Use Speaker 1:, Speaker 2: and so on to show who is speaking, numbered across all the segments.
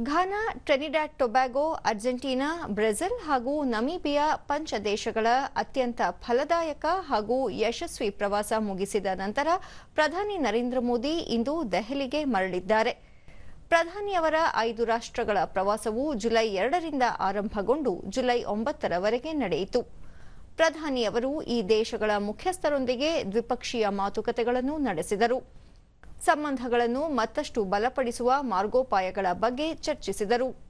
Speaker 1: Ghana, Trinidad, Tobago, Argentina, Brazil ಹಾಗೂ Namibia ಪಂಚ ದೇಶಗಳ ಅತ್ಯಂತ ಫಲದಾಯಕ ಹಾಗೂ ಯಶಸ್ವಿ ಪ್ರವಾಸ ಮುಗಿಸಿದ ನಂತರ ಪ್ರಧಾನಿ ನರೇಂದ್ರ ಮೋದಿ ಇಂದು ದೆಹಲಿಗೆ ಮರಳಿದ್ದಾರೆ. ಪ್ರಧಾನಿಯವರ ಐದು ರಾಷ್ಟ್ರಗಳ ಪ್ರವಾಸವು ಜುಲೈ ಎರಡರಿಂದ ಆರಂಭಗೊಂಡು ಜುಲೈ ಒಂಬತ್ತರವರೆಗೆ ನಡೆಯಿತು. ಪ್ರಧಾನಿಯವರು ಈ ದೇಶಗಳ ಮುಖ್ಯಸ್ಥರೊಂದಿಗೆ ದ್ವಿಪಕ್ಷೀಯ ಮಾತುಕತೆಗಳನ್ನು ನಡೆಸಿದರು. ಸಂಬಂಧಗಳನ್ನು ಮತ್ತಷ್ಟು ಬಲಪಡಿಸುವ ಮಾರ್ಗೋಪಾಯಗಳ ಬಗ್ಗೆ ಚರ್ಚಿಸಿದರು.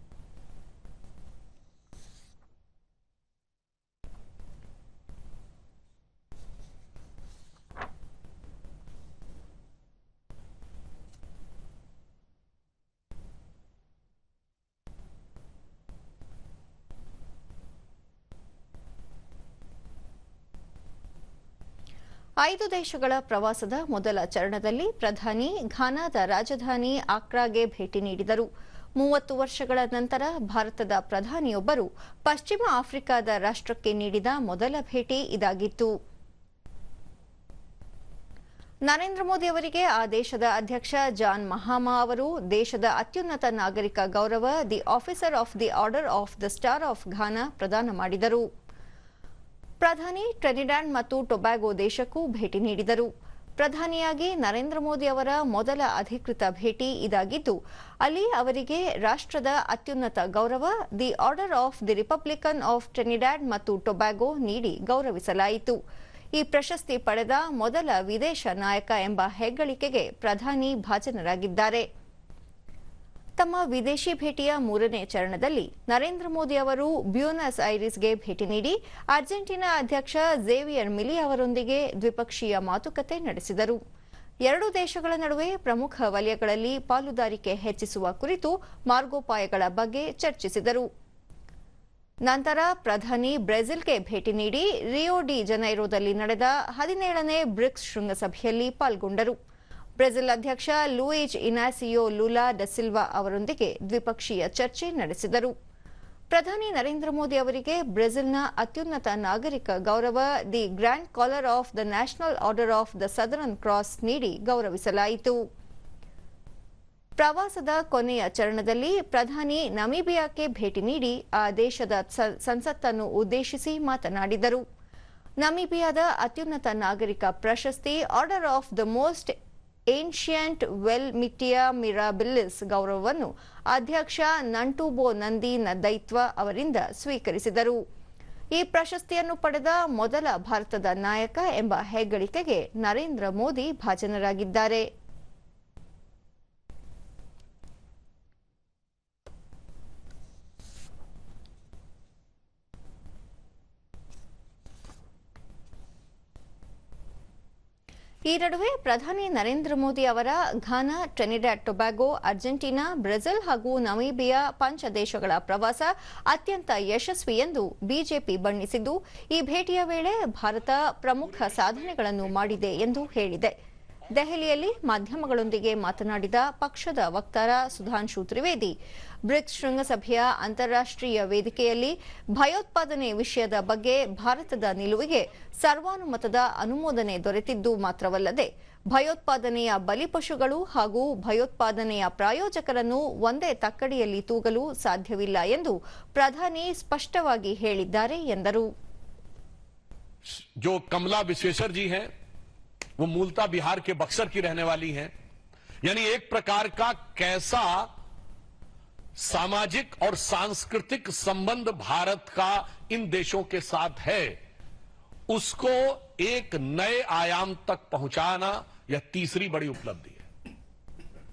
Speaker 1: ಐದು ದೇಶಗಳ ಪ್ರವಾಸದ ಮೊದಲ ಚರಣದಲ್ಲಿ ಪ್ರಧಾನಿ ಘಾನಾದ ರಾಜಧಾನಿ ಆಕ್ರಾಗೆ ಭೇಟಿ ನೀಡಿದರು. ಮೂವತ್ತು ವರ್ಷಗಳ ನಂತರ ಭಾರತದ ಪ್ರಧಾನಿಯೊಬ್ಬರು ಪಶ್ಚಿಮ ಆಫ್ರಿಕಾದ ರಾಷ್ಟ್ರಕ್ಕೆ ನೀಡಿದ ಮೊದಲ ಭೇಟಿ ಇದಾಗಿತ್ತು. ನರೇಂದ್ರ ಮೋದಿ ಅವರಿಗೆ ಆ ದೇಶದ ಅಧ್ಯಕ್ಷ ಜಾನ್ ಮಹಾಮಾ ಅವರು ದೇಶದ ಅತ್ಯುನ್ನತ ನಾಗರಿಕ ಗೌರವ, the officer of the order of the star of Ghana ಪ್ರದಾನ ಮಾಡಿದರು. ಪ್ರಧಾನಿ ಟ್ರೆನಿಡ್ಯಾಡ್ ಮತ್ತು ಟೊಬ್ಯಾಗೋ ದೇಶಕ್ಕೂ ಭೇಟಿ ನೀಡಿದರು. ಪ್ರಧಾನಿಯಾಗಿ ನರೇಂದ್ರ ಮೋದಿ ಅವರ ಮೊದಲ ಅಧಿಕೃತ ಭೇಟಿ ಇದಾಗಿದ್ದು, ಅಲ್ಲಿ ಅವರಿಗೆ ರಾಷ್ಟ್ರದ ಅತ್ಯುನ್ನತ ಗೌರವ, the order of the republican of Trinidad ಮತ್ತು ಟೊಬ್ಯಾಗೊ ನೀಡಿ ಗೌರವಿಸಲಾಯಿತು. ಈ ಪ್ರಶಸ್ತಿ ಪಡೆದ ಮೊದಲ ವಿದೇಶ ನಾಯಕ ಎಂಬ ಹೆಗ್ಗಳಿಕೆಗೆ ಪ್ರಧಾನಿ ಭಾಜನರಾಗಿದ್ದಾರೆ. ತಮ್ಮ ವಿದೇಶಿ ಭೇಟಿಯ ಮೂರನೇ ಚರಣದಲ್ಲಿ ನರೇಂದ್ರ ಮೋದಿ ಅವರು ಬ್ಯೂನಸ್ ಐರಿಸ್ಗೆ ಭೇಟಿ ನೀಡಿ ಅರ್ಜೆಂಟೀನಾ ಅಧ್ಯಕ್ಷ ಝೇವಿಯರ್ ಮಿಲಿ ಅವರೊಂದಿಗೆ ದ್ವಿಪಕ್ಷೀಯ ಮಾತುಕತೆ ನಡೆಸಿದರು. ಎರಡೂ ದೇಶಗಳ ನಡುವೆ ಪ್ರಮುಖ ವಲಯಗಳಲ್ಲಿ ಪಾಲುದಾರಿಕೆ ಹೆಚ್ಚಿಸುವ ಕುರಿತು ಮಾರ್ಗೋಪಾಯಗಳ ಬಗ್ಗೆ ಚರ್ಚಿಸಿದರು. ನಂತರ ಪ್ರಧಾನಿ ಬ್ರೆಜಿಲ್ಗೆ ಭೇಟಿ ನೀಡಿ ರಿಯೋ ಡಿ ಜನೈರೋದಲ್ಲಿ ನಡೆದ ಹದಿನೇಳನೇ ಬ್ರಿಕ್ಸ್ ಶೃಂಗಸಭೆಯಲ್ಲಿ ಪಾಲ್ಗೊಂಡರು. ಬ್ರೆಜಿಲ್ ಅಧ್ಯಕ್ಷ ಲೂಯಿಜ್ ಇನಾಸಿಯೋ ಲುಲಾ ಡಸಿಲ್ವಾ ಅವರೊಂದಿಗೆ ದ್ವಿಪಕ್ಷೀಯ ಚರ್ಚೆ ನಡೆಸಿದರು. ಪ್ರಧಾನಿ ನರೇಂದ್ರ ಮೋದಿ ಅವರಿಗೆ ಬ್ರೆಜಿಲ್ನ ಅತ್ಯುನ್ನತ ನಾಗರಿಕ ಗೌರವ, the grand collar of the national order of the southern cross ನೀಡಿ ಗೌರವಿಸಲಾಯಿತು. ಪ್ರವಾಸದ ಕೊನೆಯ ಚರಣದಲ್ಲಿ ಪ್ರಧಾನಿ ನಮೀಬಿಯಾಕ್ಕೆ ಭೇಟಿ ನೀಡಿ ಆ ದೇಶದ ಸಂಸತ್ತನ್ನು ಉದ್ದೇಶಿಸಿ ಮಾತನಾಡಿದರು. ನಮೀಬಿಯಾದ ಅತ್ಯುನ್ನತ ನಾಗರಿಕ ಪ್ರಶಸ್ತಿ order of the most ancient well ಮಿಟಿಯಾ ಮಿರಾಬಿಲ್ಲಿಸ್ ಗೌರವವನ್ನು ಅಧ್ಯಕ್ಷ ನಂಟುಬೋ ನಂದಿ ನದೈತ್ವ ಅವರಿಂದ ಸ್ವೀಕರಿಸಿದರು. ಈ ಪ್ರಶಸ್ತಿಯನ್ನು ಪಡೆದ ಮೊದಲ ಭಾರತದ ನಾಯಕ ಎಂಬ ಹೆಗ್ಗಳಿಕೆಗೆ ನರೇಂದ್ರ ಮೋದಿ ಭಾಜನರಾಗಿದ್ದಾರೆ. ಈ ನಡುವೆ ಪ್ರಧಾನಿ ನರೇಂದ್ರ ಮೋದಿ ಅವರ Ghana Trinidad Tobago Argentina, Brazil ಹಾಗೂ ನಮೀಬಿಯಾ ಪಂಚ ದೇಶಗಳ ಪ್ರವಾಸ ಅತ್ಯಂತ ಯಶಸ್ವಿ ಎಂದು ಬಿಜೆಪಿ ಬಣ್ಣಿಸಿದ್ದು, ಈ ಭೇಟಿಯ ವೇಳೆ ಭಾರತ ಪ್ರಮುಖ ಸಾಧನೆಗಳನ್ನು ಮಾಡಿದೆ ಎಂದು ಹೇಳಿದೆ. ದೆಹಲಿಯಲ್ಲಿ ಮಾಧ್ಯಮಗಳೊಂದಿಗೆ ಮಾತನಾಡಿದ ಪಕ್ಷದ ವಕ್ತಾರ ಸುಧಾಂಶು ತ್ರಿವೇದಿ, ಬ್ರಿಕ್ಸ್ ಶೃಂಗಸಭೆಯ ಅಂತಾರಾಷ್ಟ್ರೀಯ ವೇದಿಕೆಯಲ್ಲಿ ಭಯೋತ್ಪಾದನೆ ವಿಷಯದ ಬಗ್ಗೆ ಭಾರತದ ನಿಲುವಿಗೆ ಸರ್ವಾನುಮತದ ಅನುಮೋದನೆ ದೊರೆತಿದ್ದು ಮಾತ್ರವಲ್ಲದೆ, ಭಯೋತ್ಪಾದನೆಯ ಬಲಿಪಶುಗಳು ಹಾಗೂ ಭಯೋತ್ಪಾದನೆಯ ಪ್ರಾಯೋಜಕರನ್ನು ಒಂದೇ ತಕ್ಕಡಿಯಲ್ಲಿ ತೂಗಲು ಸಾಧ್ಯವಿಲ್ಲ ಎಂದು ಪ್ರಧಾನಿ ಸ್ಪಷ್ಟವಾಗಿ ಹೇಳಿದ್ದಾರೆ ಎಂದರು.
Speaker 2: वो मूलता बिहार के बक्सर की रहने वाली हैं। यानी एक प्रकार का कैसा सामाजिक और सांस्कृतिक संबंध भारत का इन देशों के साथ है, उसको एक नए आयाम तक पहुंचाना यह तीसरी बड़ी उपलब्धि।